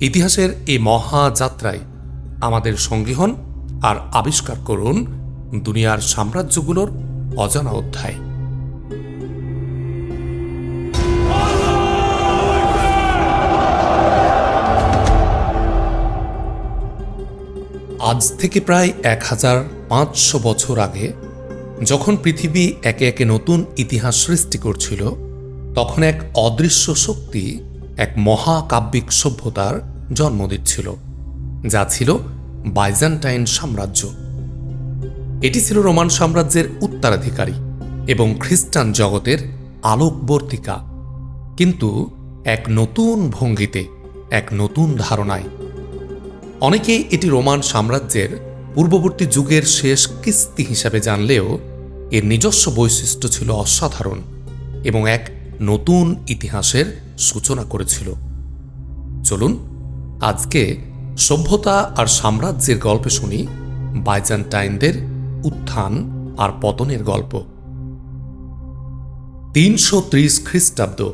ইতিহাসের এই মহাযাত্রায় আমাদের সঙ্গী হন আর আবিষ্কার করুন দুনিয়ার সাম্রাজ্যগুলোর অজানা অধ্যায়। আজ থেকে প্রায় এক হাজার পাঁচশো বছর আগে, যখন পৃথিবী একে একে নতুন ইতিহাস সৃষ্টি করছিল, তখন এক অদৃশ্য শক্তি, এক মহাকাব্যিক সভ্যতার জন্ম দিচ্ছিল, যা ছিল বাইজান্টাইন সাম্রাজ্য। এটি ছিল রোমান সাম্রাজ্যের উত্তরাধিকারী এবং খ্রিস্টান জগতের আলোকবর্তিকা। কিন্তু এক নতুন ভঙ্গিতে, এক নতুন ধারণায়। অনেকে এটি রোমান সাম্রাজ্যের পূর্ববর্তী যুগের শেষ কিস্তি হিসাবে জানলেও এর নিজস্ব বৈশিষ্ট্য ছিল অসাধারণ এবং এক নতুন ইতিহাসের সূচনা করেছিল। চলুন আজকে সভ্যতা আর সাম্রাজ্যের গল্প শুনি বাইজান্টাইনদের উত্থান আর পতনের গল্প। তিনশো ত্রিশ খ্রিস্টাব্দ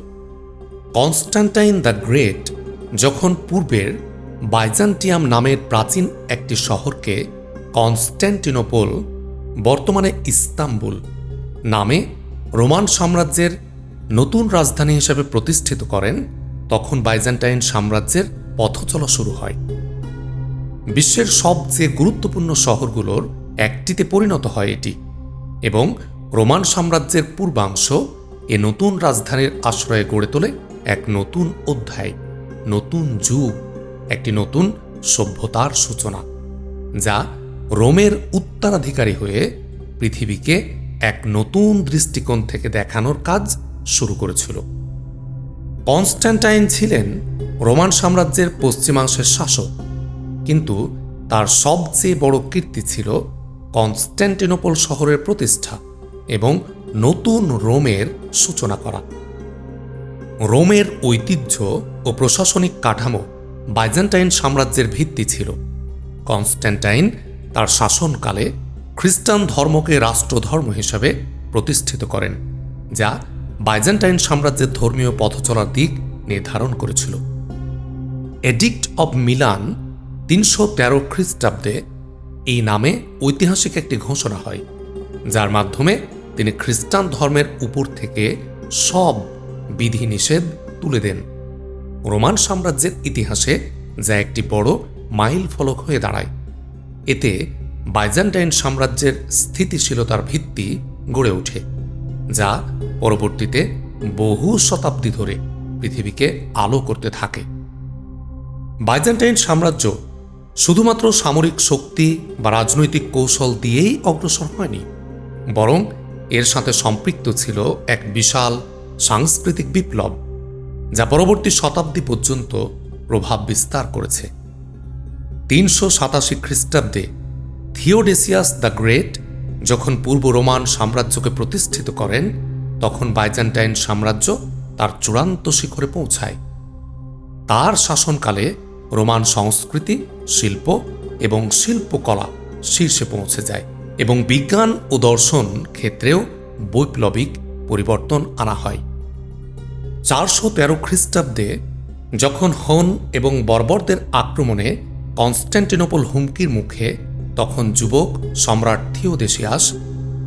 কনস্ট্যান্টাইন দ্য গ্রেট যখন পূর্বের বাইজান্টিয়াম নামের প্রাচীন একটি শহরকে কনস্ট্যান্টিনোপল বর্তমানে ইস্তাম্বুল, নামে রোমান সাম্রাজ্যের নতুন রাজধানী হিসেবে প্রতিষ্ঠিত করেন, তখন বাইজান্টাইন সাম্রাজ্যের পথচলা শুরু হয়। বিশ্বের সবচেয়ে গুরুত্বপূর্ণ শহরগুলোর একটিতে পরিণত হয় এটি এবং রোমান সাম্রাজ্যের পূর্বাংশ এ নতুন রাজধানীর আশ্রয়ে গড়ে তোলে এক নতুন অধ্যায়, নতুন যুগ, একটি নতুন সভ্যতার সূচনা, যা রোমের উত্তরাধিকারী হয়ে পৃথিবীকে এক নতুন দৃষ্টিকোণ থেকে দেখানোর কাজ শুরু করেছিল। কনস্ট্যান্টাইন ছিলেন রোমান সাম্রাজ্যের পশ্চিমাংশের শাসক। কিন্তু তার সবচেয়ে বড় কীর্তি ছিল কনস্ট্যান্টিনোপল শহরের প্রতিষ্ঠা এবং নতুন রোমের সূচনা করা। রোমের ঐতিহ্য ও প্রশাসনিক কাঠামো বাইজেন্টাইন সাম্রাজ্যের ভিত্তি ছিল। কনস্ট্যান্টাইন তার শাসনকালে খ্রিস্টান ধর্মকে রাষ্ট্রধর্ম হিসাবে প্রতিষ্ঠিত করেন, যা বাইজেন্টাইন সাম্রাজ্যের ধর্মীয় পথচলার দিক নির্ধারণ করেছিল। এডিক্ট অব মিলান তিনশো তেরো খ্রিস্টাব্দে এই নামে ঐতিহাসিক একটি ঘোষণা হয়, যার মাধ্যমে তিনি খ্রিস্টান ধর্মের উপর থেকে সব বিধিনিষেধ তুলে দেন। রোমান সাম্রাজ্যের ইতিহাসে যা একটি বড় মাইল ফলক হয়ে দাঁড়ায়। এতে বাইজান্টাইন সাম্রাজ্যের স্থিতিশীলতার ভিত্তি গড়ে ওঠে, যা পরবর্তীতে বহু শতাব্দী ধরে পৃথিবীকে আলো করতে থাকে। বাইজান্টাইন সাম্রাজ্য শুধুমাত্র সামরিক শক্তি বা রাজনৈতিক কৌশল দিয়েই অগ্রসর হয়নি, বরং এর সাথে সম্পৃক্ত ছিল এক বিশাল সাংস্কৃতিক বিপ্লব, যা পরবর্তী শতাব্দী পর্যন্ত প্রভাব বিস্তার করেছে। তিনশো সাতাশি খ্রিস্টাব্দে থিওডেসিয়াস দ্য গ্রেট যখন পূর্ব রোমান সাম্রাজ্যকে প্রতিষ্ঠিত করেন, তখন বাইজান্টাইন সাম্রাজ্য তার চূড়ান্ত শিখরে পৌঁছায়। তার শাসনকালে রোমান সংস্কৃতি, শিল্প এবং শিল্পকলা শীর্ষে পৌঁছে যায় এবং বিজ্ঞান ও দর্শন ক্ষেত্রেও বৈপ্লবিক পরিবর্তন আনা হয়। চারশো তেরো খ্রিস্টাব্দে যখন হন এবং বর্বরদের আক্রমণে কনস্ট্যান্টিনোপল হুমকির মুখে তখন যুবক সম্রাট থিওডেসিয়াস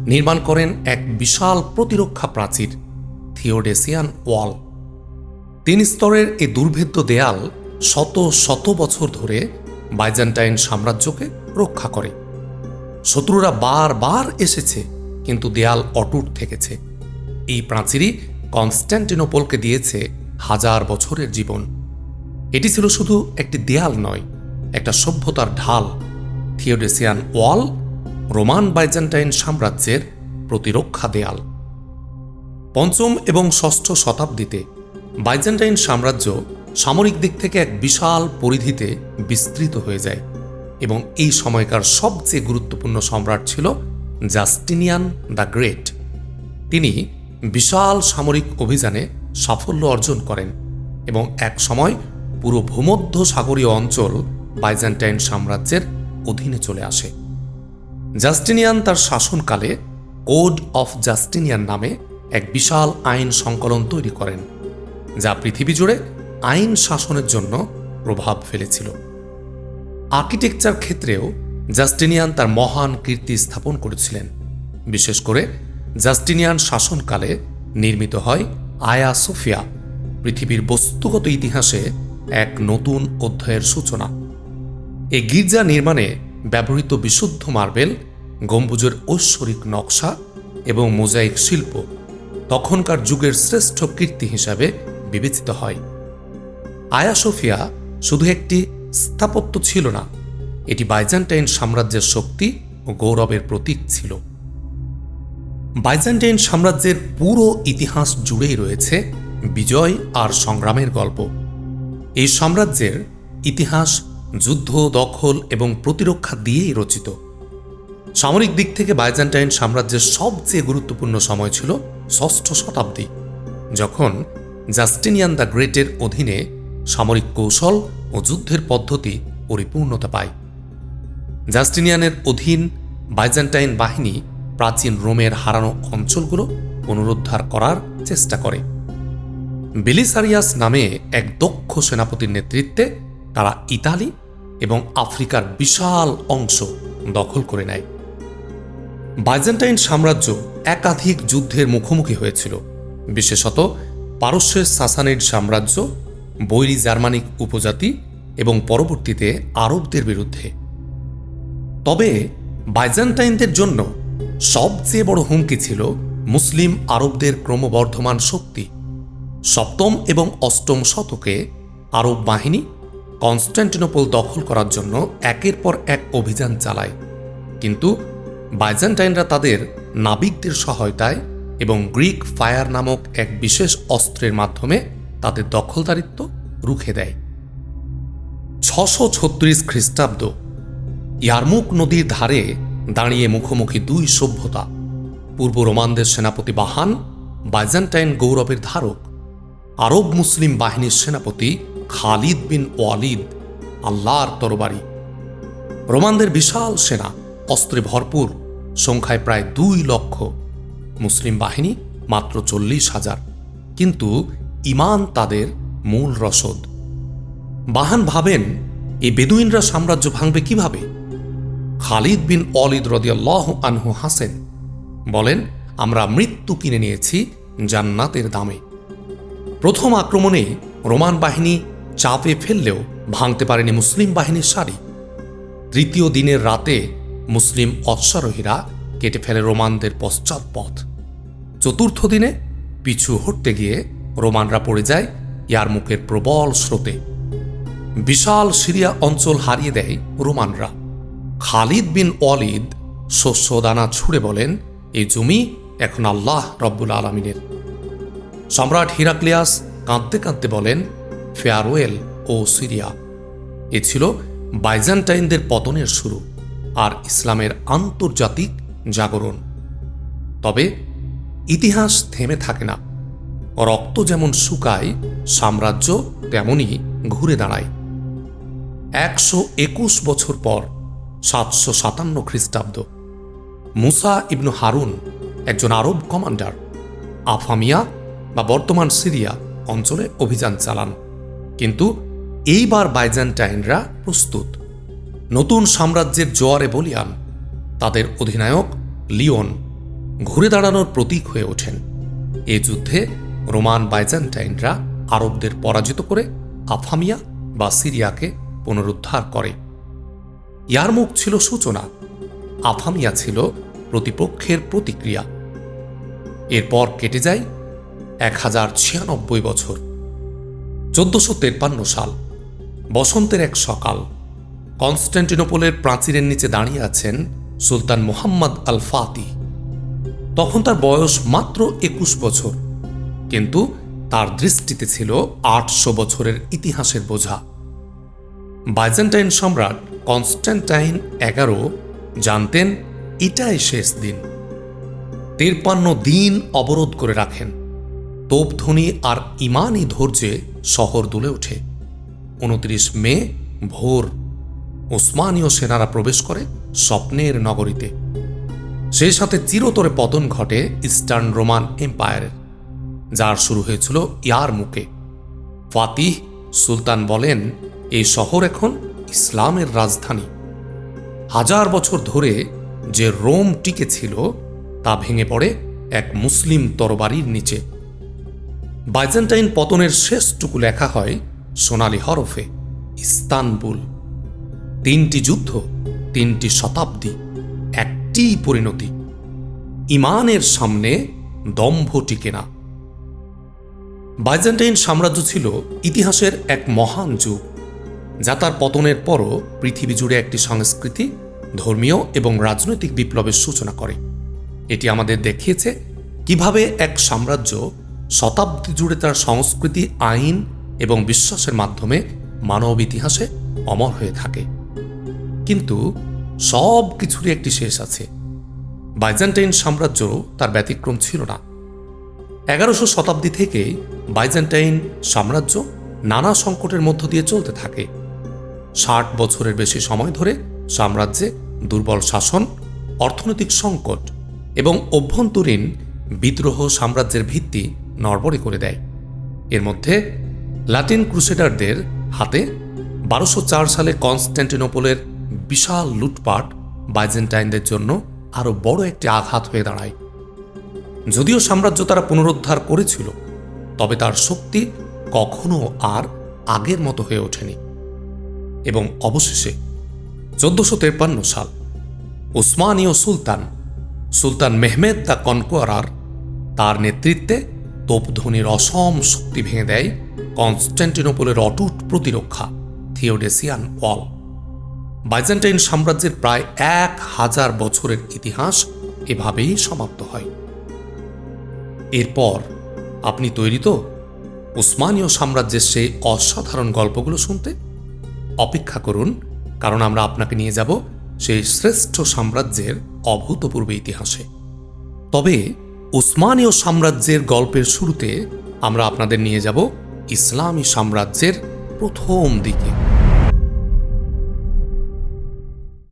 নির্মাণ করেন এক বিশাল প্রতিরক্ষা প্রাচীর, থিওডেসিয়ান ওয়াল। তিন স্তরের এই দুর্ভেদ্য দেয়াল শত শত বছর ধরে বাইজেন্টাইন সাম্রাজ্যকে রক্ষা করে। শত্রুরা বারবার এসেছে, কিন্তু দেয়াল অটুট থেকেছে। এই প্রাচীরই কনস্ট্যান্টিনোপলকে দিয়েছে হাজার বছরের জীবন। এটি ছিল শুধু একটি দেয়াল নয়, একটা সভ্যতার ঢাল। থিওডেসিয়ান ওয়াল রোমান বাইজেন্টাইন সাম্রাজ্যের প্রতিরক্ষা দেয়াল। পঞ্চম এবং ষষ্ঠ শতাব্দীতে বাইজেন্টাইন সাম্রাজ্য সামরিক দিক থেকে এক বিশাল পরিধিতে বিস্তৃত হয়ে যায় এবং এই সময়কার সবচেয়ে গুরুত্বপূর্ণ সম্রাট ছিল জাস্টিনিয়ান দ্য গ্রেট। তিনি বিশাল সামরিক অভিযানে সাফল্য অর্জন করেন এবং এক সময় পুরো ভূমধ্য সাগরীয় অঞ্চল বাইজেন্টাইন সাম্রাজ্যের অধীনে চলে আসে। জাস্টিনিয়ান তার শাসনকালে কোড অফ জাস্টিনিয়ান নামে এক বিশাল আইন সংকলন তৈরি করেন, যা পৃথিবী জুড়ে আইন শাসনের জন্য প্রভাব ফেলেছিল। আর্কিটেকচার ক্ষেত্রেও জাস্টিনিয়ান তার মহান কীর্তি স্থাপন করেছিলেন। বিশেষ করে জাস্টিনিয়ান শাসনকালে নির্মিত হয় আয়া সোফিয়া, পৃথিবীর বস্তুগত ইতিহাসে এক নতুন অধ্যায়ের সূচনা। এই গির্জা নির্মাণে ব্যবহৃত বিশুদ্ধ মার্বেল, গম্বুজের ঐশ্বরিক নকশা এবং মোজাইক শিল্প তখনকার যুগের শ্রেষ্ঠ কীর্তি হিসাবে বিবেচিত হয়। আয়া সোফিয়া শুধু একটি স্থাপত্য ছিল না, এটি বাইজান্টাইন সাম্রাজ্যের শক্তি ও গৌরবের প্রতীক ছিল। বাইজান্টাইন সাম্রাজ্যের পুরো ইতিহাস জুড়েই রয়েছে বিজয় আর সংগ্রামের গল্প। এই সাম্রাজ্যের ইতিহাস যুদ্ধ, দখল এবং প্রতিরক্ষা দিয়েই রচিত। সামরিক দিক থেকে বাইজান্টাইন সাম্রাজ্যের সবচেয়ে গুরুত্বপূর্ণ সময় ছিল ষষ্ঠ শতাব্দী, যখন জাস্টিনিয়ান দ্য গ্রেটের অধীনে সামরিক কৌশল ও যুদ্ধের পদ্ধতি পরিপূর্ণতা পায়। জাস্টিনিয়ানের অধীন বাইজান্টাইন বাহিনী প্রাচীন রোমের হারানো অঞ্চলগুলো পুনরুদ্ধার করার চেষ্টা করে। বেলিসারিয়াস নামে এক দক্ষ সেনাপতির নেতৃত্বে তারা ইতালি এবং আফ্রিকার বিশাল অংশ দখল করে নেয়। বাইজেন্টাইন সাম্রাজ্য একাধিক যুদ্ধের মুখোমুখি হয়েছিল। বিশেষত পারস্যের সাসানিড সাম্রাজ্য বৈরী জার্মানিক উপজাতি এবং পরবর্তীতে আরবদের বিরুদ্ধে। তবে বাইজেন্টাইনদের জন্য সবচেয়ে বড় হুমকি ছিল মুসলিম আরবদের ক্রমবর্ধমান শক্তি। সপ্তম এবং অষ্টম শতকে আরব বাহিনী কনস্ট্যান্টিনোপল দখল করার জন্য একের পর এক অভিযান চালায়। কিন্তু বাইজেন্টাইনরা তাদের নাবিকদের সহায়তায় এবং গ্রিক ফায়ার নামক এক বিশেষ অস্ত্রের মাধ্যমে তাদের দখলদারিত্ব রুখে দেয়। ছশো ছত্রিশ খ্রিস্টাব্দ, ইয়ারমুক নদীর ধারে দাঁড়িয়ে মুখোমুখি দুই সভ্যতা, পূর্ব রোমানদের সেনাপতি বাহান, বাইজেন্টাইন গৌরবের ধারক, আরব মুসলিম বাহিনীর সেনাপতি খালিদ বিন ওয়ালিদ, আল্লাহর তরবারি। রোমানদের বিশাল সেনা, অস্ত্রে ভরপুর, সংখ্যায় প্রায় দুই লক্ষ। মুসলিম বাহিনী মাত্র চল্লিশ হাজার। কিন্তু ইমান তাদের মূল রসদ। বাহান ভাবেন, এই বেদুইনরা সাম্রাজ্য ভাঙবে কীভাবে? খালিদ বিন অলিদ রদিয়াল্লাহ আনহু হাসেন, বলেন, আমরা মৃত্যু কিনে নিয়েছি জান্নাতের দামে। প্রথম আক্রমণে রোমান বাহিনী চাপে ফেললেও ভাঙতে পারেনি মুসলিম বাহিনীর সারি। তৃতীয় দিনের রাতে মুসলিম অশ্বারোহীরা কেটে ফেলে রোমানদের পশ্চাৎপথ। চতুর্থ দিনে পিছু হটতে গিয়ে রোমানরা পড়ে যায় ইয়ারমুকের প্রবল স্রোতে। বিশাল সিরিয়া অঞ্চল হারিয়ে দেয় রোমানরা। খালিদ বিন ওয়ালিদ শস্য দানা ছুড়ে বলেন, এই জমি এখন আল্লাহ রব্বুল আলমিনের। সম্রাট হিরাক্লিয়াস কাঁদতে কাঁদতে বলেন, ফেয়ারওয়েল ও সিরিয়া, এ ছিল বাইজান্টাইনদের পতনের শুরু আর ইসলামের আন্তর্জাতিক জাগরণ। তবে ইতিহাস থেমে থাকে না। রক্ত যেমন শুকায়, সাম্রাজ্য তেমনই ঘুরে দাঁড়ায়। একশো একুশ বছর পর সাতশো সাতান্ন খ্রিস্টাব্দ, মুসা ইবনু হারুন একজন আরব কমান্ডার আফামিয়া বা বর্তমান সিরিয়া অঞ্চলে অভিযান চালান। কিন্তু এইবার বাইজান্টাইনরা প্রস্তুত। নতুন সাম্রাজ্যের জোয়ারে বলিয়ান তাদের অধিনায়ক লিওন ঘুরে দাঁড়ানোর প্রতীক হয়ে ওঠেন। এ যুদ্ধে রোমান বাইজান্টাইনরা আরবদের পরাজিত করে আফামিয়া বা সিরিয়াকে পুনরুদ্ধার করে। ইয়ারমুখ ছিল সূচনা, আফামিয়া ছিল প্রতিপক্ষের প্রতিক্রিয়া। এরপর কেটে যায় এক হাজার ছিয়ানব্বই বছর। চোদ্দশো তেপ্পান্ন সাল, বসন্তের এক সকাল কনস্ট্যান্টিনোপলের প্রাচীরের নিচে দাঁড়িয়ে আছেন সুলতান মোহাম্মদ আল ফাতি তখন তার বয়স মাত্র একুশ বছর। কিন্তু তার দৃষ্টিতে ছিল আটশো বছরের ইতিহাসের বোঝা। বাইজেন্টাইন সম্রাট কনস্ট্যান্টাইন এগারো জানতেন, এটাই শেষ দিন। তেরপান্ন দিন অবরোধ করে রাখেন। তোপধ্বনি আর ইমানই ধৈর্যে শহর দুলে ওঠে। উনত্রিশ মে, ভোর। ওসমানীয় সেনারা প্রবেশ করে স্বপ্নের নগরীতে। সেই সাথে চিরতরে পতন ঘটে ইস্টার্ন রোমান এম্পায়ারের। যার শুরু হয়েছিল ইয়ার মুখে। ফাতিহ সুলতান বলেন এই শহর এখন ইসলামের রাজধানী। হাজার বছর ধরে যে রোম টিকে ছিল তা ভেঙে পড়ে এক মুসলিম তরবারির নিচে। বাইজেন্টাইন পতনের শেষটুকু লেখা হয় সোনালি হরফে, ইস্তানবুল। তিনটি যুদ্ধ, তিনটি শতাব্দী একটি পরিণতি। ইমানের সামনে দম্ভ টিকে না। বাইজেন্টাইন সাম্রাজ্য ছিল ইতিহাসের এক মহান যুগ, যা তার পতনের পরও পৃথিবী জুড়ে একটি সংস্কৃতি, ধর্মীয় এবং রাজনৈতিক বিপ্লবের সূচনা করে। এটি আমাদের দেখিয়েছে কীভাবে এক সাম্রাজ্য শতাব্দী জুড়ে তার সংস্কৃতি, আইন এবং বিশ্বাসের মাধ্যমে মানব ইতিহাসে অমর হয়ে থাকে। কিন্তু সব কিছুরই একটি শেষ আছে। বাইজেন্টাইন সাম্রাজ্য তার ব্যতিক্রম ছিল না। এগারোশো শতাব্দী থেকে বাইজেন্টাইন সাম্রাজ্য নানা সংকটের মধ্য দিয়ে চলতে থাকে। ষাট বছরের বেশি সময় ধরে সাম্রাজ্যে দুর্বল শাসন, অর্থনৈতিক সংকট এবং অভ্যন্তরীণ বিদ্রোহ সাম্রাজ্যের ভিত্তি নড়বড়ে করে দেয়। এর মধ্যে লাতিন ক্রুসেডারদের হাতে বারোশো চার সালে কনস্ট্যান্টিনোপলের বিশাল লুটপাট বাইজেন্টাইনদের জন্য আরও বড় একটি আঘাত হয়ে দাঁড়ায়। যদিও সাম্রাজ্য তারা পুনরুদ্ধার করেছিল তবে তার শক্তি কখনো আর আগের মতো হয়ে ওঠেনি। এবং অবশেষে চোদ্দশো তেপ্পান্ন সাল ওসমানীয় সুলতান সুলতান মেহমেদ দ্য কনকোয়ারার তার নেতৃত্বে তোপধ্বনির অসম শক্তি ভেঙে দেয় কনস্ট্যান্টিনোপলের অটুট প্রতিরক্ষা থিওডেসিয়ান ওয়াল। বাইজেন্টাইন সাম্রাজ্যের প্রায় এক হাজার বছরের ইতিহাস এভাবেই সমাপ্ত হয়। এরপর আপনি তৈরি তো। উসমানীয় সাম্রাজ্যের সেই অসাধারণ গল্পগুলো শুনতে। অপেক্ষা করুন, কারণ আমরা আপনাকে নিয়ে যাব সেই শ্রেষ্ঠ সাম্রাজ্যের অভূতপূর্ব ইতিহাসে। তবে উসমানীয় সাম্রাজ্যের গল্পের শুরুতে আমরা আপনাদের নিয়ে যাব ইসলামী সাম্রাজ্যের প্রথম দিকে।